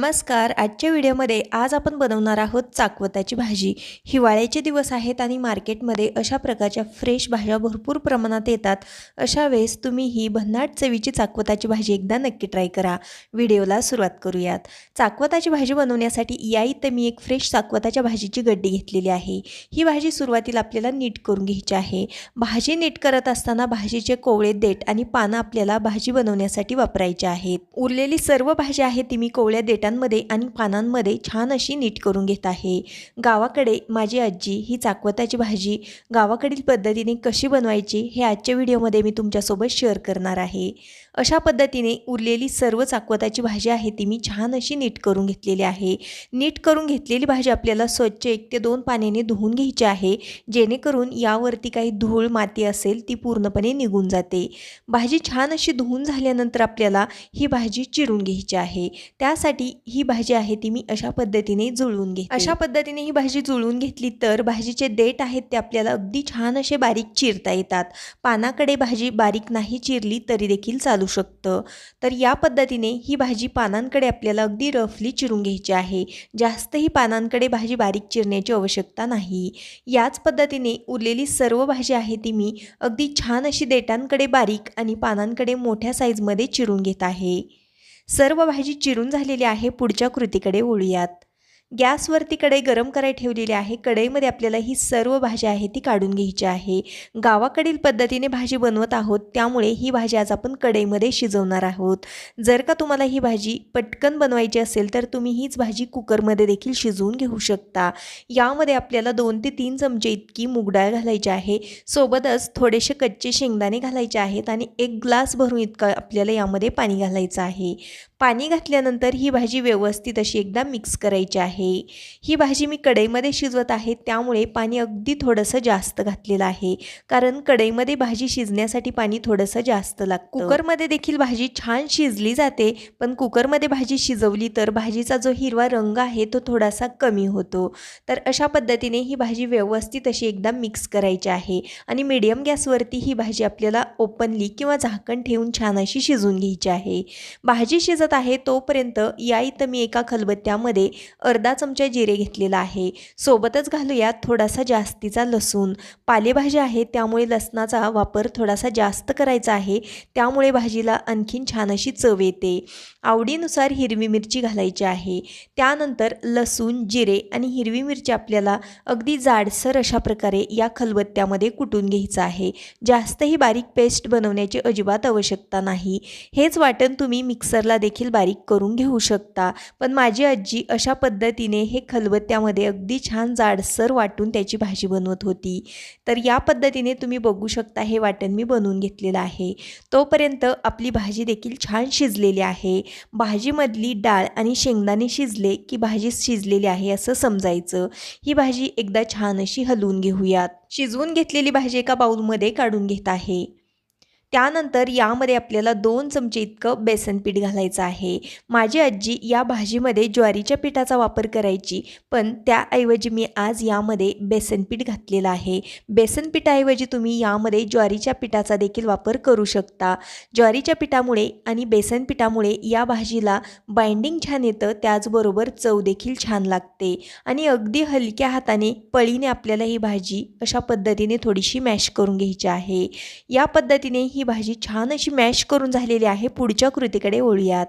नमस्कार आजच्या व्हिडिओमध्ये आज आपण बनवणार आहोत चाकवताची भाजी. हिवाळ्याचे दिवस आहेत आणि मार्केटमध्ये अशा प्रकारच्या फ्रेश भाज्या भरपूर प्रमाणात येतात. अशा वेळेस तुम्ही ही भन्नाट चवीची चाकवताची भाजी एकदा नक्की ट्राय करा. व्हिडिओला सुरुवात करूयात. चाकवताची भाजी बनवण्यासाठी या इथं मी एक फ्रेश चाकवताच्या भाजीची गड्डी घेतलेली आहे. ही भाजी सुरुवातीला आपल्याला नीट करून घ्यायची आहे. भाजी नीट करत असताना भाजीचे कोवळे देठ आणि पानं आपल्याला भाजी बनवण्यासाठी वापरायचे आहेत. उरलेली सर्व भाजी आहे ती मी कोवळ्या देटा देठांमध्ये आणि पानांमध्ये छान अशी नीट करून घेत आहे. गावाकडे माझी आजी ही चाकवताची भाजी गावाकडील पद्धतीने कशी बनवायची हे आजच्या व्हिडिओमध्ये मी तुमच्यासोबत शेअर करणार आहे. अशा पद्धतीने उरलेली सर्व चाकवताची भाजी आहे ती मी छान अशी नीट करून घेतलेली आहे. नीट करून घेतलेली भाजी आपल्याला स्वच्छ एक ते दोन पाण्याने धुवून घ्यायची आहे. जेणेकरून यावरती काही धूळ माती असेल ती पूर्णपणे निघून जाते. भाजी छान अशी धुवून झाल्यानंतर आपल्याला ही भाजी चिरून घ्यायची आहे. त्यासाठी ही भाजी आहे ती मी अशा पद्धतीने जुळवून घे अशा पद्धतीने ही भाजी जुळवून घेतली तर भाजीचे देठ आहेत ते आपल्याला अगदी छान असे बारीक चिरता येतात. पानाकडे भाजी बारीक नाही चिरली तरी देखील चालू शकतं. तर या पद्धतीने ही भाजी पानांकडे आपल्याला अगदी रफली चिरून घ्यायची आहे. जास्तही पानांकडे भाजी बारीक चिरण्याची आवश्यकता नाही. याच पद्धतीने उरलेली सर्व भाजी आहे ती मी अगदी छान अशी देठांकडे बारीक आणि पानांकडे मोठ्या साईजमध्ये चिरून घेत आहे. सर्व भाजी चिरून झालेली आहे पुढच्या कृतीकडे वळूयात. गॅसवरती कढई गरम करायला ठेवलेली आहे. कढईमध्ये आपल्याला ही सर्व भाजी आहे ती काढून घ्यायची आहे. गावाकडील पद्धतीने भाजी बनवत आहोत त्यामुळे ही भाजी आज आपण कढईमध्ये शिजवणार आहोत. जर का तुम्हाला ही भाजी पटकन बनवायची असेल तर तुम्ही हीच भाजी कुकरमध्ये देखील शिजवून घेऊ शकता. यामध्ये आपल्याला दोन ते तीन चमचे इतकी मुगडाळ घालायची आहे. सोबतच थोडेसे कच्चे शेंगदाणे घालायचे आहेत आणि एक ग्लास भरून इतकं आपल्याला यामध्ये पाणी घालायचं आहे. पाणी घातल्यानंतर ही भाजी व्यवस्थित अशी एकदा मिक्स करायची आहे. ही भाजी मी कढईमध्ये शिजवत आहे त्यामुळे पाणी अगदी थोडंसं जास्त घातलेलं आहे. कारण कढईमध्ये भाजी शिजण्यासाठी पाणी थोडंसं जास्त लागतं. कुकरमध्ये देखील भाजी छान शिजली जाते पण कुकरमध्ये भाजी शिजवली तर भाजीचा जो हिरवा रंग आहे तो थोडासा कमी होतो. तर अशा पद्धतीने ही भाजी व्यवस्थित अशी एकदा मिक्स करायची आहे आणि मीडियम गॅसवरती ही भाजी आपल्याला ओपनली किंवा झाकण ठेवून छान अशी शिजून घ्यायची आहे. भाजी शिजत आहे तोपर्यंत या इथं मी एका खलबत्त्यामध्ये अर्धा चमचा जिरे घेतलेला आहे. सोबतच घालूयात थोडासा जास्तीचा लसूण. पालेभाजी आहे त्यामुळे लसणाचा वापर थोडासा जास्त करायचा आहे. त्यामुळे भाजीला आणखीन छान अशी चव येते. आवडीनुसार हिरवी मिरची घालायची आहे. त्यानंतर लसूण जिरे आणि हिरवी मिरची आपल्याला अगदी जाडसर अशा प्रकारे या खलबत्त्यामध्ये कुटून घ्यायचं आहे. जास्तही बारीक पेस्ट बनवण्याची अजिबात आवश्यकता नाही. हेच वाटण तुम्ही मिक्सरला देखील देखील बारीक करून घेऊ शकता. पण माझी आजी अशा पद्धतीने हे खलबत्त्यामध्ये अगदी छान जाडसर वाटून त्याची भाजी बनवत होती. तर या पद्धतीने तुम्ही बघू शकता हे वाटण मी बनवून घेतलेलं आहे. तोपर्यंत आपली भाजी देखील छान शिजलेली आहे. भाजीमधली डाळ आणि शेंगदाणे शिजले की भाजी शिजलेली आहे असं समजायचं. ही भाजी एकदा छान अशी हलवून घेऊयात. शिजवून घेतलेली भाजी एका बाऊलमध्ये काढून घेत आहे. त्यानंतर यामध्ये आपल्याला दोन चमचे इतकं बेसन पीठ घालायचं आहे. माझी आजी या भाजीमध्ये ज्वारीच्या पिठाचा वापर करायची पण त्याऐवजी मी आज यामध्ये बेसन पीठ घातलेलं आहे. बेसन पिठाऐवजी तुम्ही यामध्ये ज्वारीच्या पिठाचा देखील वापर करू शकता. ज्वारीच्या पिठामुळे आणि बेसन पिठामुळे या भाजीला बाइंडिंग छान येतं त्याचबरोबर चव देखील छान लागते. आणि अगदी हलक्या हाताने पळीने आपल्याला ही भाजी अशा पद्धतीने थोडीशी मॅश करून घ्यायची आहे. या पद्धतीने ही ही भाजी छान अशी मॅश करून झालेली आहे पुढच्या कृतीकडे वळूयात.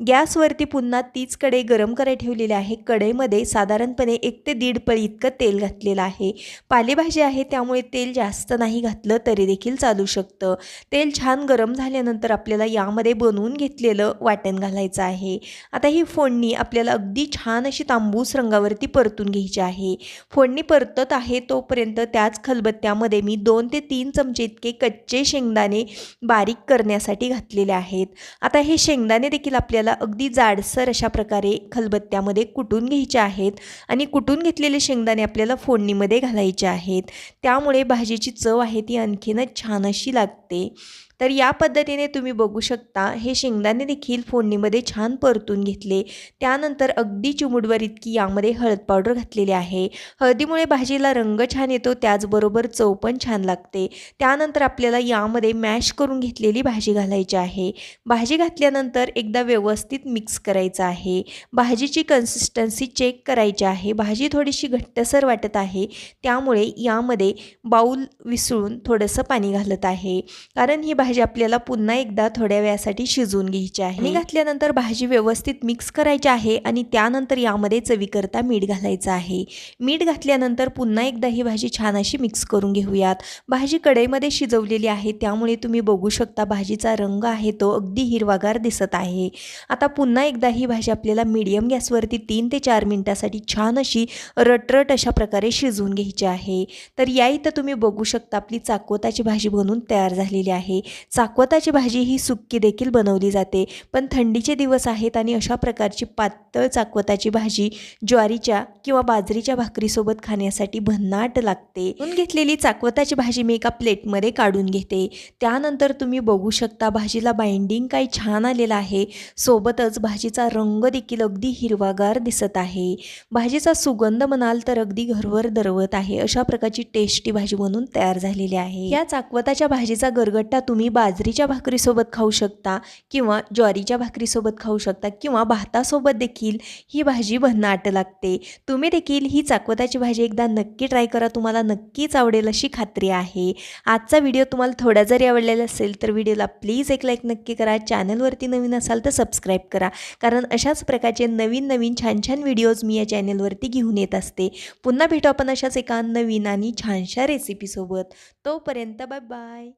गॅसवरती पुन्हा तीच कढई गरम करायला ठेवलेली आहे. कढईमध्ये साधारणपणे एक ते दीड पळी इतकं तेल घातलेलं आहे. पालेभाजी आहे त्यामुळे तेल जास्त नाही घातलं तरी देखील चालू शकतं. तेल छान गरम झाल्यानंतर आपल्याला यामध्ये बनवून घेतलेलं वाटण घालायचं आहे. आता ही फोडणी आपल्याला अगदी छान अशी तांबूस रंगावरती परतून घ्यायची आहे. फोडणी परतत आहे तोपर्यंत त्याच खलबत्त्यामध्ये मी दोन ते तीन चमचे इतके कच्चे शेंगदाणे बारीक करण्यासाठी घातलेले आहेत. आता हे शेंगदाणे देखील आपल्याला अगदी जाडसर अशा प्रकारे खलबत्त्यामध्ये कुटून घ्यायचे आहेत आणि कुटून घेतलेले शेंगदाणे आपल्याला फोडणीमध्ये घालायचे आहेत. त्यामुळे भाजीची चव आहे ती आणखीनच छान अशी लागते. तर या पद्धतीने तुम्ही बघू शकता हे शेंगदाणे देखील फोडणीमध्ये छान परतून घेतले. त्यानंतर अगदी चिमुडवर इतकी यामध्ये हळद पावडर घातलेली आहे. हळदीमुळे भाजीला रंग छान येतो त्याचबरोबर चव पण छान लागते. त्यानंतर आपल्याला यामध्ये मॅश करून घेतलेली भाजी घालायची आहे. भाजी घातल्यानंतर एकदा व्यवस्थित मिक्स करायचं आहे. भाजीची कन्सिस्टन्सी चेक करायची आहे. भाजी थोडीशी घट्टसर वाटत आहे. त्यामुळे यामध्ये बाऊल विसळून थोडंसं पाणी घालत आहे. कारण ही भाजी आपल्याला पुन्हा एकदा थोड्या वेळासाठी शिजवून घ्यायची आहे. आणि घातल्यानंतर भाजी व्यवस्थित मिक्स करायची आहे आणि त्यानंतर यामध्ये चवीकरता मीठ घालायचं आहे. मीठ घातल्यानंतर पुन्हा एकदा ही भाजी छान अशी मिक्स करून घेऊयात. भाजी कढईमध्ये शिजवलेली आहे त्यामुळे तुम्ही बघू शकता भाजीचा रंग आहे तो अगदी हिरवागार दिसत आहे. आता पुन्हा एकदा ही भाजी आपल्याला मीडियम गॅसवरती तीन ते चार मिनटासाठी छान अशी रटरट अशा प्रकारे शिजवून घ्यायची आहे. तर या इथं तुम्ही बघू शकता आपली चाकवताची भाजी बनवून तयार झालेली आहे. चाकवताची भाजी ही सुक्की देखील बनवली जाते. पण थंडीचे दिवस आहेत आणि अशा प्रकारची पातळ चाकवताची भाजी ज्वारीच्या किंवा बाजरीच्या भाकरीसोबत खाण्यासाठी भन्नाट लागते. म्हणून घेतलेली चाकवताची भाजी मी एका प्लेटमध्ये काढून घेते. त्यानंतर तुम्ही बघू शकता भाजीला बाइंडिंग काही छान आलेलं आहे. सोबतच भाजीचा रंग देखील अगदी हिरवागार दिसत आहे. भाजीचा सुगंध म्हणाल तर अगदी घरवर दरवत आहे. अशा प्रकारची टेस्टी भाजी म्हणून तयार झालेली आहे. या चाकवताच्या भाजीचा गरगट्टा तुम्ही तुम्ही बाजरीच्या भाकरीसोबत खाऊ शकता किंवा ज्वारीच्या भाकरीसोबत खाऊ शकता किंवा भातासोबत देखील ही भाजी भन्नाट लागते. तुम्ही देखील ही चाकवताची भाजी एकदा नक्की ट्राय करा. तुम्हाला नक्कीच आवडेल अशी खात्री आहे. आजचा व्हिडिओ तुम्हाला थोडा जरी आवडलेला असेल तर व्हिडिओला प्लीज एक लाईक नक्की करा. चॅनलवरती नवीन असाल तर सबस्क्राईब करा. कारण अशाच प्रकारचे नवीन नवीन छान छान व्हिडिओज मी या चॅनलवरती घेऊन येत असते. पुन्हा भेटू आपण अशाच एका नवीन आणि छानशा रेसिपीसोबत. तोपर्यंत बाय बाय.